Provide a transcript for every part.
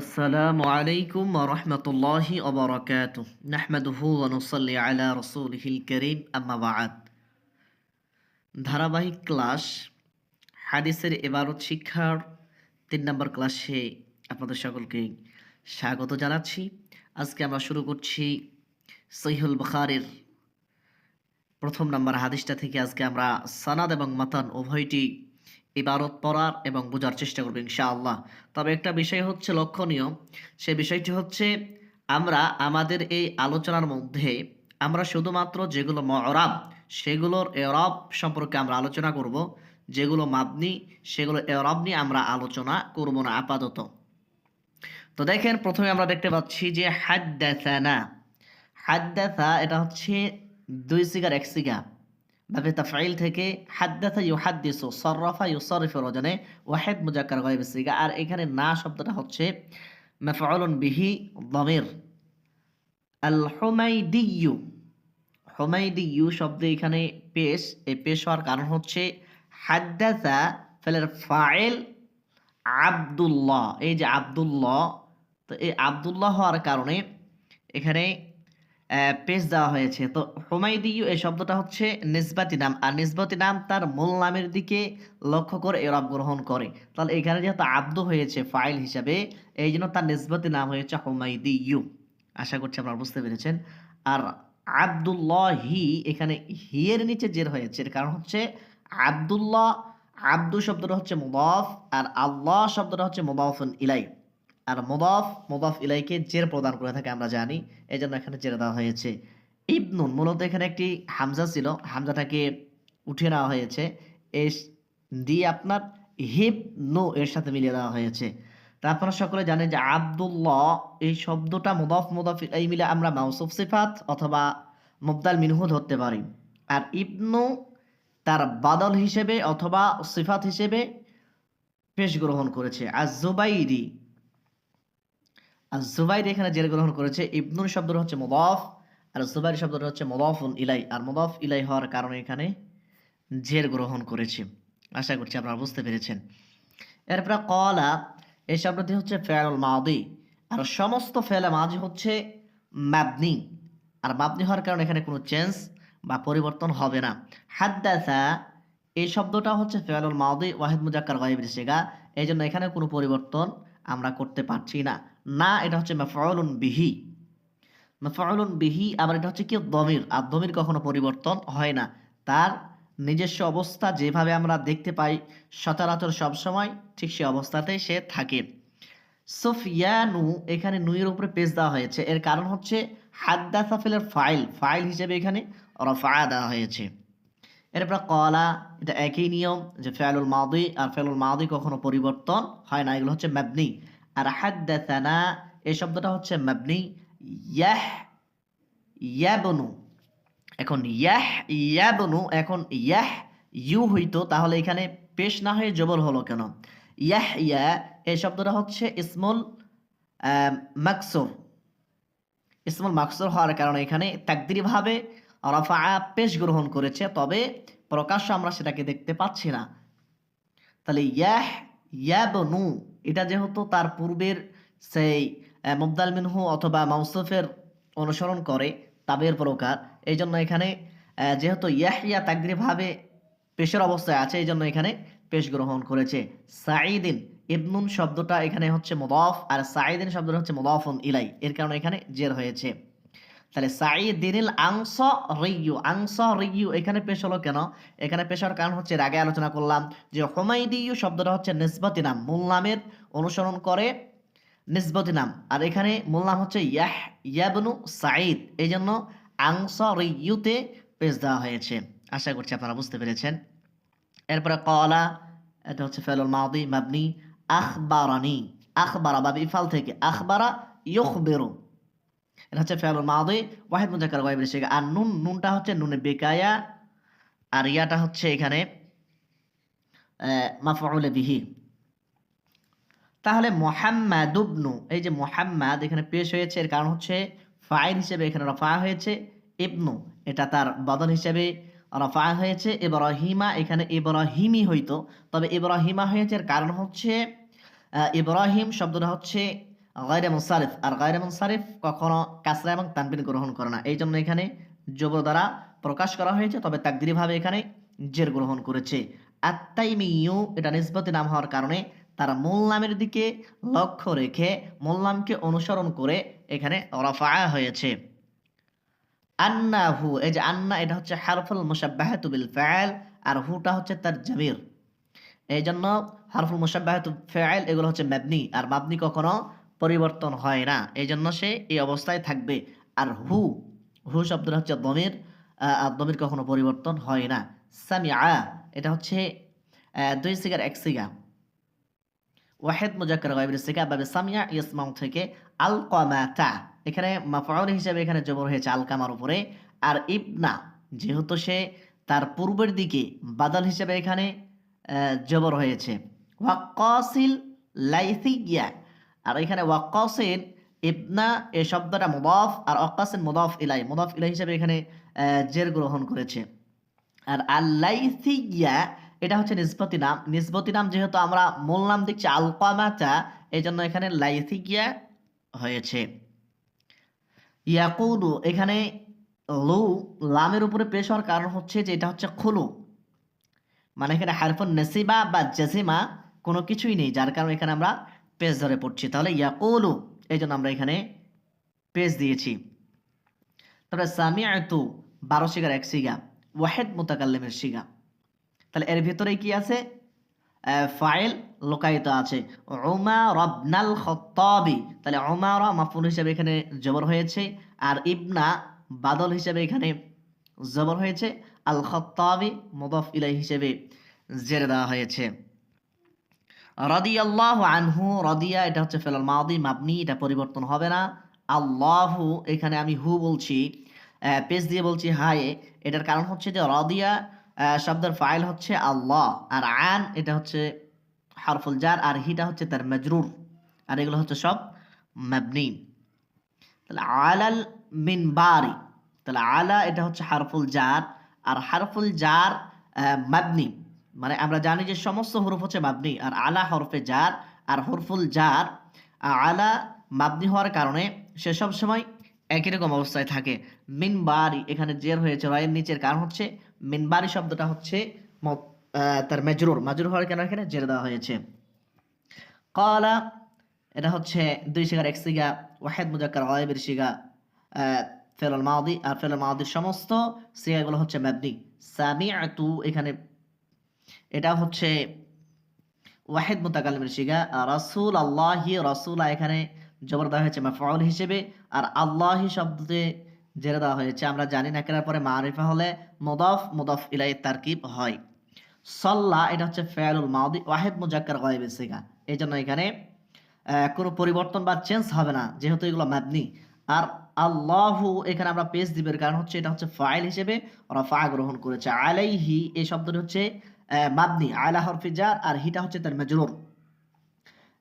আসসালামু আলাইকুম রহমতুল্লাহি অবরাকাত নাহমাদুহু অনুসল্লি আলা রসুলহিল করিম আম্মাবাদ ধারাবাহিক ক্লাস হাদিসের এবারত শিক্ষার তিন নম্বর ক্লাসে আপনাদের সকলকে স্বাগত জানাচ্ছি। আজকে আমরা শুরু করছি সহিহুল বখারের প্রথম নম্বর হাদিসটা থেকে আজকে আমরা সানাদ এবং মাতান উভয়টি ইবারত পড়ার এবং বোঝার চেষ্টা করব ইনশাআল্লাহ। তবে একটা বিষয় হচ্ছে লক্ষণীয়, সে বিষয়টি হচ্ছে আমরা আমাদের এই আলোচনার মধ্যে আমরা শুধুমাত্র যেগুলো মরাব সেগুলোর এরব সম্পর্কে আমরা আলোচনা করব, যেগুলো মাবনি, সেগুলো এরব নিয়ে আমরা আলোচনা করব না আপাতত। তো দেখেন, প্রথমে আমরা দেখতে পাচ্ছি যে হাদ্দাসানা, হাদ্দাসা এটা হচ্ছে দুই সিগার, এক সিগা। বাবে তাফাইল থেকে হাদ্দাসা ইউহাদ্দিসু, সররাফা ইউসরিফের ওজনে ওয়াহেদ মুজাক্কার গায়ব সিগা। আর এখানে না শব্দটা হচ্ছে মাফউলুন বিহি দমির। আল হুমাইদিয়ু হুমাইদিয়ু শব্দ এখানে পেশ এই পেশ হওয়ার কারণ হচ্ছে হাদ্দাসা ফেলের ফাইল আব্দুল্লাহ। এই যে আব্দুল্লাহ, তো এই আব্দুল্লাহ হওয়ার কারণে এখানে পেজ দেওয়া হয়েছে। তো হুমাইদিউ এই শব্দটা হচ্ছে নিসবাতি নাম। আর নিসবাতি নাম তার মূল নামের দিকে লক্ষ্য করে এরব গ্রহণ করে। তাহলে এখানে যেহেতু আব্দু হয়েছে ফাইল হিসাবে, এই জন্য তার নিসবাতি নাম হয়েছে হুমাইদিউ আশা করছি আপনারা বুঝতে পেরেছেন। আর আবদুল্লাহ হি এখানে হিয়ের নিচে জের হয়েছে। এর কারণ হচ্ছে আবদুল্লাহ, আব্দু শব্দটা হচ্ছে মুদাফ, আর আল্লাহ শব্দটা হচ্ছে মুদাফুন ইলাই আর মোদাফ মোদাফ ইলাইকে জের প্রদান করে থাকে আমরা জানি এই জন্য এখানে জেরে দেওয়া হয়েছে। ইবনুন, মূলত এখানে একটি হামজা ছিল, হামজাটাকে উঠিয়ে নেওয়া হয়েছে। এস দিয়ে আপনার হিব নো এর সাথে মিলিয়ে দেওয়া হয়েছে। তা আপনারা সকলে জানেন যে আবদুল্লাহ, এই শব্দটা মুদাফ মুদাফ এই মিলে আমরা মাউসুফ সিফাত অথবা মুবদাল মিনহু ধরতে পারি। আর ইবনু তার বাদল হিসেবে অথবা সিফাত হিসেবে পেশ গ্রহণ করেছে। আর জুবাইরি আর জুবাইর এখানে জের গ্রহণ করেছে। ইবনুল শব্দটা হচ্ছে মুদাফ, আর জুবাইর শব্দটা হচ্ছে মুদাফুন ইলাই। আর মুদাফ ইলাই হওয়ার কারণে এখানে জের গ্রহণ করেছে। আশা করছি আপনারা বুঝতে পেরেছেন। এরপরে কলা এই শব্দটি হচ্ছে ফেয়ারুল মাদি। আর সমস্ত ফেলে মাঝি হচ্ছে ম্যাবনি আর মাবনি হওয়ার কারণে এখানে কোনো চেঞ্জ বা পরিবর্তন হবে না। হাদ্দাসা, এই শব্দটা হচ্ছে ফেয়ালুল মাদি, ওয়াহিদ মুজাক্কার গায়েবের শেগা। এই জন্য এখানে কোনো পরিবর্তন আমরা করতে পারছি না। না, এটা হচ্ছে মাফাউলুন বিহি। মাফাউলুন বিহি, আবার এটা হচ্ছে কি? দমির। আর দমির কখনো পরিবর্তন হয় না। তার নিজস্ব অবস্থা যেভাবে আমরা দেখতে পাই সচরাচর সবসময়, ঠিক সে অবস্থাতেই সে থাকে। সুফিয়ানু, এখানে নুয়ের উপরে পেজ দেওয়া হয়েছে। এর কারণ হচ্ছে হাদ্দা সাফিলের ফাইল। ফাইল হিসেবে এখানে রফা দেওয়া হয়েছে। এরপর কলা এটা একই নিয়ম যে ফেয়ালুল মাদি, আর ফেয়ালুল মাদি কখনো পরিবর্তন হয় না। এগুলো হচ্ছে ম্যাবনি আর হাদ্দাসানা, এই শব্দটা হচ্ছে মাবনি। ইয়াহ, ইয়াবনু। এখন ইয়াহ, ইয়াবনু, এখন ইয়াহ, ইউ হইতো, তাহলে এখানে পেশ না হয়ে জবর হলো কেন? ইয়াহ, ইয়া, এই শব্দটা হচ্ছে ইসমুল মাকসুর। ইসমুল মাকসুর হওয়ার কারণে এখানে তাকদিরিভাবে রফা পেশ গ্রহণ করেছে, তবে প্রকাশ্য আমরা সেটাকে দেখতে পাচ্ছি না। তাহলে ইয়াহ, ইয়াবনু এটা যেহেতু তার পূর্বের সেই মুবদাল মিনহু অথবা মাউসুফের অনুসরণ করে তাবের প্রকার এই জন্য এখানে যেহেতু ইয়াহিয়া তাকদিরভাবে পেশের অবস্থায় আছে এই জন্য এখানে পেশ গ্রহণ করেছে। সাঈদিন ইবনুন শব্দটা এখানে হচ্ছে মুদাফ, আর সাঈদিন শব্দটা হচ্ছে মুদাফুন ইলাই, এর কারণে এখানে জের হয়েছে। তাহলে সাঈদিনিল আংস রিয়ু আংস রিয়ু এখানে পেশ হলো কেন? এখানে পেশ হওয়ার কারণ হচ্ছে আগে আলোচনা করলাম যে হোমাইদিয়ু শব্দটা হচ্ছে নিসবতি নাম, মূল নামের অনুসরণ করে নিসবতি নাম। আর এখানে মূল নাম হচ্ছে ইয়াহ, ইয়াবনু সাঈদ। এই জন্য আংস রিয়ুতে পেশ দেওয়া হয়েছে। আশা করছি আপনারা বুঝতে পেরেছেন। এরপরে কলা এটা হচ্ছে ফেলুল মাদি, মাবনি, আখবারানি। আখবারা বা ইফাল থেকে আখবারা ইউখবিরু। এটা হচ্ছে ফেয়ালুল মাদি, ওয়াহিদ মুজাক্কার গায়বের শেখা আর নুন, নুনটা হচ্ছে নুনে বেকায়া, আর ইয়াটা হচ্ছে এখানে মাফউল বিহি। তাহলে মোহাম্মদ উবনু এই যে মোহাম্মদ এখানে পেশ হয়েছে, এর কারণ হচ্ছে ফাইল হিসেবে এখানে রফা হয়েছে, ইবনু, এটা তার বদল হিসেবে রফা হয়েছে, ইব্রাহিমা এখানে ইব্রাহিমই হইতো। তবে ইব্রাহিমা হয়েছে এর কারণ হচ্ছে ইব্রাহিম শব্দটা হচ্ছে গায়রে মুনসারিফ, আর গায়রে মুনসারিফ কখনো কাসরা এবং তানবিন গ্রহণ করে না। এই জন্য এখানে জবর দ্বারা প্রকাশ করা হয়েছে, তবে তাকদিরি ভাবে এখানে জের গ্রহণ করেছে। আত্মাইমিউ এটা নিসবতি নাম হওয়ার কারণে তার মূল নামের দিকে লক্ষ্য রেখে মূল নামকে অনুসরণ করে এখানে রফা হয়েছে। আন্না হু এই যে আন্না, এটা হচ্ছে হারফুল মুসাব্বাহাতু বিল ফাইল আর হুটা হচ্ছে তার জামির। এই জন্য হারফুল মুসাব্বাহাতু ফাইল এগুলো হচ্ছে মাবনি, আর মাবনি কখনো পরিবর্তন হয় না। এই জন্য সে এই অবস্থায় থাকবে। আর হু হু শব্দটা হচ্ছে দমির দমির কখনো পরিবর্তন হয় না। সামিআ, এটা হচ্ছে দুই সিগার, এক সিগা। ওয়াহেদ মুজাক্কার গায়বের সিগা, বাবে সামিয়া ইসমাউ থেকে আল কমাতা এখানে মাফউল হিসাবে এখানে জবর হয়েছে আল কামার উপরে। আর ইবনা, যেহেতু সে তার পূর্বের দিকে বাদাল হিসাবে এখানে জবর হয়েছে। ওয়াক্কাসিল লাইথিয়া আর এখানে ওয়াক্কাসিল ইবনা এই শব্দটা মুদাফ আর অক্কাসিল মুদাফ ইলাই মুদাফ ইলাই হিসেবে এখানে জের গ্রহণ করেছে। আর আল্লাইথিয়া এটা হচ্ছে নিসবতি নাম। নিসবতি নাম যেহেতু আমরা মূল নাম দেখছি আলকামাতা এই জন্য এখানে লাইথিকিয়া হয়েছে। ইয়াকুলু, এখানে লু, লামের উপরে পেশ হওয়ার কারণ হচ্ছে যে এটা হচ্ছে খুলু। মানে এখানে হারফুন নেসিবা বা জেসিমা কোনো কিছুই নেই, যার কারণে এখানে আমরা পেজ ধরে পড়ছি। তাহলে ইয়াকুলু, এই জন্য আমরা এখানে পেজ দিয়েছি। তারপরে সামিআতু, বারো শিগার, এক সিগা ওয়াহেদ মুতাকাল্লিমের শিগা। তাহলে এর ভিতরে কি আছে? ফাইল লোকায়িত আছে। ওমা রবনাল খত্তাবি। তাহলে ওমা ওমারা মাফুল হিসেবে এখানে জবর হয়েছে আর ইবনা বাদল হিসেবে এখানে জবর হয়েছে। আল খত্তাবি মুদাফ ইলাই হিসেবে জেরে দেওয়া হয়েছে। রাদিয়াল্লাহ আনহু, রাদিয়া, এটা হচ্ছে ফেলাল মাদি, মাবনি, এটা পরিবর্তন হবে না। আল্লাহু, এখানে আমি হু বলছি পেজ দিয়ে বলছি হায়, এটার কারণ হচ্ছে যে রদিয়া শব্দের ফাইল হচ্ছে আল্লাহ, আর আন, এটা হচ্ছে হারফুল জার, আর হিটা হচ্ছে তার মজরুর, আর এগুলো হচ্ছে সব মাবনি। তাহলে আলাল মিন বারি তাহলে আলা, এটা হচ্ছে হারফুল জার, আর হারফুল জার মাবনি। মানে আমরা জানি যে সমস্ত হরফ হচ্ছে মাবনি, আর আলা হরফে জার আর হরফুল জার আলা মাবনি হওয়ার কারণে সে সব সময় একই রকম অবস্থায় থাকে। মিন বারি এখানে জের হয়েছে, রয়ের নিচের কারণ হচ্ছে মিন বারি শব্দটা হচ্ছে তার মেজরুর। মাজরুর হওয়ার কারণে এখানে জের দেওয়া হয়েছে। কলা, এটা হচ্ছে দুই শিগার এক সিগা ওয়াহেদ মুজাক্কার গায়েবের শিগা ফেরল মাদি আর ফেরল মাদির সমস্ত সিগাগুলো হচ্ছে মাবনি। সামিআতু, এখানে এটা হচ্ছে ওয়াহেদ মুতাকাল্লিমের শিগা রাসূল আল্লাহি রাসূলা এখানে জবর দেওয়া হয়েছে মাফউল হিসেবে, আর আল্লাহি শব্দতে জেরে দেওয়া হয়েছে। আমরা জানি না কেনার পরে মারিফা হলে মুদাফ মুদাফ ইলাই তারকিব হয়। সল্লা, এটা হচ্ছে ফেয়ালুল মাদি ওয়াহেদ মুজাক্কার গায়েবের সিগা। এই জন্য এখানে কোনো পরিবর্তন বা চেঞ্জ হবে না, যেহেতু এগুলো মাবনি। আর আল্লাহু, এখানে আমরা পেজ দিবের কারণ হচ্ছে, এটা হচ্ছে ফাইল হিসেবে রফা গ্রহণ করেছে। আলাইহি, এই শব্দটি হচ্ছে মাবনি, আলা হরফি জার, আর হিটা হচ্ছে তার মেজরুর।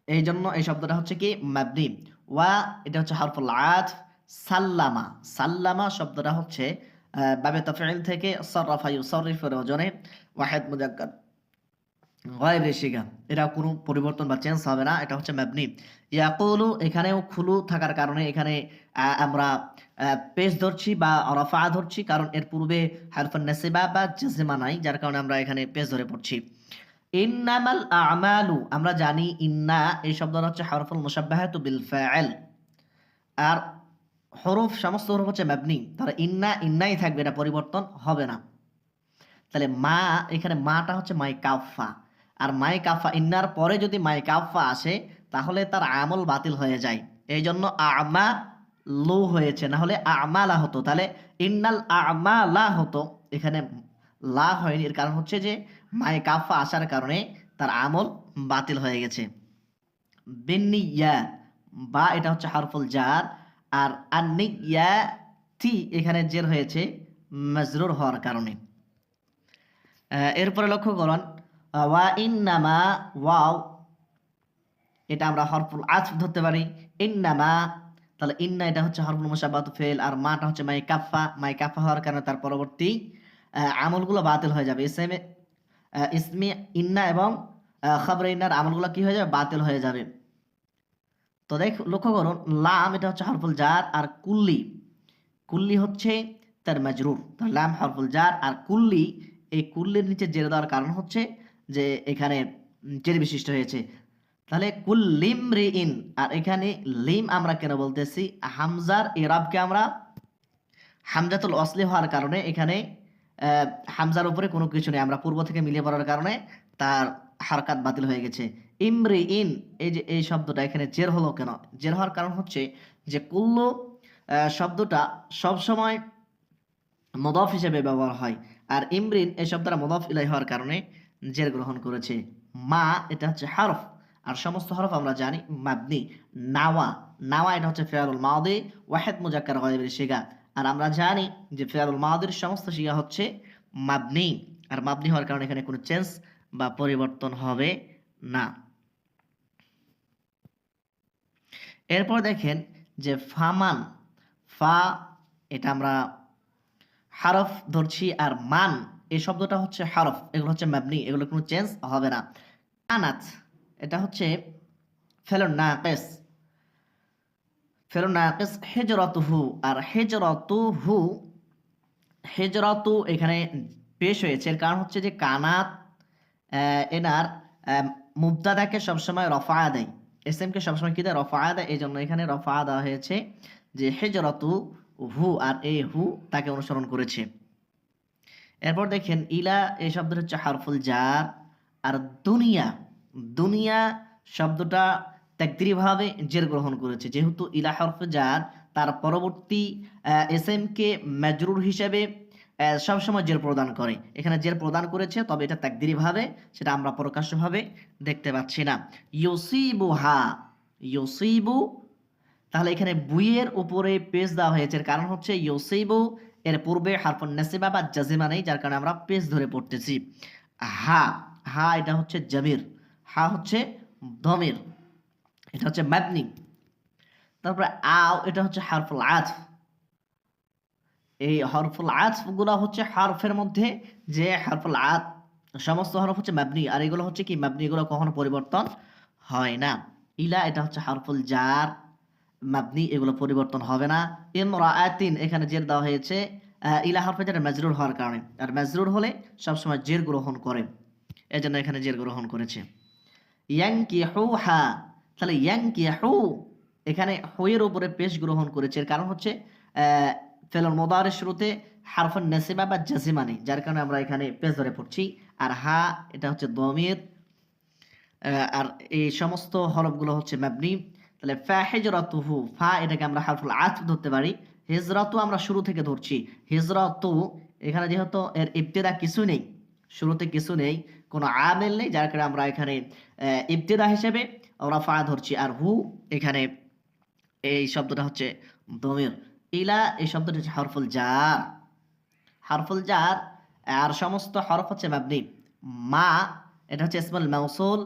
এই জন্য এই শব্দটা হচ্ছে কি? মাবনি। ওয়া, এটা হচ্ছে হরফুল আথ সাল্লামা। সাল্লামা শব্দটা হচ্ছে বাবে তফিল থেকে সরফা ইউসরিফের ওজনে ওয়াহেদ মুজাক্কার গায়েব রেশিকা এটা কোনো পরিবর্তন বা চেঞ্জ হবে না, এটা হচ্ছে ম্যাবনি ইয়াকুলু, এখানেও খুলু থাকার কারণে এখানে আমরা পেজ ধরছি বা রফা ধরছি, কারণ এর পূর্বে হারফান নাসিবা বা জাজমা নাই, যার কারণে আমরা এখানে পেজ ধরে পড়ছি। ইন্নামাল আমালু, আমরা জানি ইন্না, এই শব্দটা হচ্ছে হারফুল মুসাব্বাহাতু বিল ফাইল। আর হরফ, সমস্ত হরফ হচ্ছে ম্যাবনি তাহলে ইন্না, ইন্নাই থাকবে, এটা পরিবর্তন হবে না। তাহলে মা, এখানে মাটা হচ্ছে মাই কাফা। আর মাই কাফা ইন্নার পরে যদি মাই কাফা আসে, তাহলে তার আমল বাতিল হয়ে যায়। এই জন্য আমা লু হয়েছে। না হলে আমালা হতো। তাহলে ইন্নাল আমালা হতো। এখানে লা হয়নি। এর কারণ হচ্ছে যে মাই কাফা আসার কারণে তার আমল বাতিল হয়ে গেছে। বিনিয়া বা এটা হচ্ছে হারফুল জার। আর আন্নিয়া তি এখানে জের হয়েছে, মজরুর হওয়ার কারণে। এরপরে লক্ষ্য করুন। ওয়া ইন্নামা, ওয়াও। এটা আমরা হরফুল আজ ধরতে পারি। ইন্নামা, তাহলে ইন্না এটা হচ্ছে হরফুল মুসাবাত ফেল, আর মাটা হচ্ছে মাই কাফা। মাই কাফা হওয়ার কারণে তার পরবর্তী আমলগুলো বাতিল হয়ে যাবে। ইসলামে ইসমি, ইন্না এবং খবরে ইন্নার আমলগুলো কি হয়ে যাবে? বাতিল হয়ে যাবে। তো দেখ, লক্ষ্য করুন, লাম এটা হচ্ছে হরফুল জার আর কুল্লি। কুল্লি হচ্ছে তার মাজরুর। লাম হরফুল জার আর কুল্লি, এই কুল্লির নিচে জেরে দেওয়ার কারণ হচ্ছে যে এখানে জের বিশিষ্ট হয়েছে। তাহলে কুল্লিম রি ইন আর এখানে লিম আমরা কেন বলতেছি? হামজার এরাবকে আমরা হামজাতুল অসলি হওয়ার কারণে এখানে হামজার উপরে কোনো কিছু নেই। আমরা পূর্ব থেকে মিলিয়ে পড়ার কারণে তার হারকাত বাতিল হয়ে গেছে। ইমরি ইন এই যে, এই শব্দটা এখানে জের হলো কেন? জের হওয়ার কারণ হচ্ছে যে কুল্লু শব্দটা সবসময় মদফ হিসেবে ব্যবহার হয়। আর ইমরিন এই শব্দটা মদফ ইলাই হওয়ার কারণে জের গ্রহণ করেছে। মা, এটা হচ্ছে হরফ। আর সমস্ত হরফ আমরা জানি মাবনি। নাওয়া নাওয়া এটা হচ্ছে ফেয়ারুল মাউদি ওয়াহেদ মুজাক্কার গায়বের শিগা। আর আমরা জানি যে ফেয়ারুল মাউদির সমস্ত শিগা হচ্ছে মাবনি। আর মাবনি হওয়ার কারণে এখানে কোনো চেঞ্জ বা পরিবর্তন হবে না। এরপর দেখেন যে ফামান, ফা, এটা আমরা হারফ ধরছি আর মান এই শব্দটা হচ্ছে হারফ এগুলো হচ্ছে মাবনি এগুলো কোনো চেঞ্জ হবে না। আনাত এটা হচ্ছে ফেলন নাকেস ফেলন নাকেস হেজরতুহু আর হেজরতুহু হেজরতু এখানে পেশ হয়েছে। এর কারণ হচ্ছে যে কানাত এনার আহ, মুবতাদাকে সবসময় রফা দেয়। এস এমকে সবসময় কি দেয়? রফা দেয়। এই জন্য এখানে রফা দেওয়া হয়েছে যে হেজরতু হু আর এ হু তাকে অনুসরণ করেছে। এরপর দেখেন, ইলা এই শব্দটা হচ্ছে হারফুল জার আর দুনিয়া দুনিয়া শব্দটা ভাবে জের গ্রহণ করেছে। যেহেতু ইলা হরফ জার তার পরবর্তী এস এম কে মাজরুর হিসেবে সবসময় জের প্রদান করে। এখানে জের প্রদান করেছে, তবে এটা ভাবে, সেটা আমরা প্রকাশ্যভাবে দেখতে পাচ্ছি না। ইউসিবু হা ইউসিবু, তাহলে এখানে বুইয়ের উপরে পেজ দেওয়া হয়েছে। কারণ হচ্ছে ইউসিবু এর পূর্বে হারফুন নাসিবা বা জাজিমা নেই, যার কারণে আমরা পেজ ধরে পড়তেছি। হা হা এটা হচ্ছে জামির, হা হচ্ছে দমির এটা হচ্ছে মাবনি। তারপরে আও, এটা হচ্ছে হারফুল আতফ এই হরফুল আতফগুলা হচ্ছে হারফের মধ্যে যে হারফুল আত সমস্ত হরফ হচ্ছে মাবনি, আর এগুলো হচ্ছে কি? মাবনি এগুলো কখনো পরিবর্তন হয় না। ইলা, এটা হচ্ছে হারফুল জার। মাবনি, এগুলো পরিবর্তন হবে না। ইমরাআতিন, এখানে জের দেওয়া হয়েছে। ইলা হরফে যেটা মাজরুর হওয়ার কারণে। আর মাজরুর হলে সবসময় জের গ্রহণ করে। এই জন্য এখানে জের গ্রহণ করেছে। ইয়াংকি হু হা তাহলে ইয়াংকি হু এখানে হুয়ের উপরে পেশ গ্রহণ করেছে। এর কারণ হচ্ছে ফেলন মোদারের শুরুতে হারফন নেসিমা বা জাসিমা নেই, যার কারণে আমরা এখানে পেশ ধরে পড়ছি। আর হা, এটা হচ্ছে দমির। আর এই সমস্ত হরফগুলো হচ্ছে মাবনি। তাহলে ফা হেজরাতুহু ফা এটাকে আমরা হারফুল আত ধরতে পারি। হিজরাতু আমরা শুরু থেকে ধরছি। হিজরাতু এখানে যেহেতু এর ইবতেদা কিছু নেই, শুরুতে কিছু নেই, কোনো আমেল নেই, যার কারণে আমরা এখানে ইবতেদা হিসেবে আমরা ফা ধরছি। আর হু এখানে এই শব্দটা হচ্ছে দমির। ইলা এই শব্দটা হচ্ছে হরফুল জার। হারফুল জার, আর সমস্ত হরফ হচ্ছে মাবনি। মা, এটা হচ্ছে ইসমুল মাউসুল।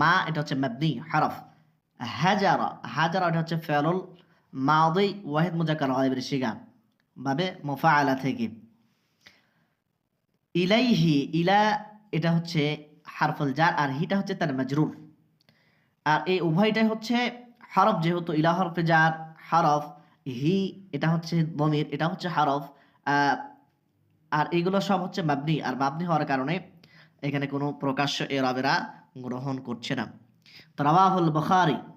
মা, এটা হচ্ছে মাবনি হরফ। হাজারা হাজারা এটা হচ্ছে ফেলুল, মাদি, ওয়াহিদ, মুজাক্কার গায়বের শিগা ভাবে মুফাআলা থেকে। ইলাইহি, ইলা এটা হচ্ছে হারফুল জার, আর হিটা হচ্ছে তার মাজরুর। আর এই উভয়টাই হচ্ছে হরফ, যেহেতু ইলা হরফে যার হরফ, হি, এটা হচ্ছে বমির এটা হচ্ছে হরফ আর এগুলো সব হচ্ছে মাবনি, আর মাবনি হওয়ার কারণে এখানে কোনো প্রকাশ্য এ রবেরা গ্রহণ করছে না। رواه البخاري.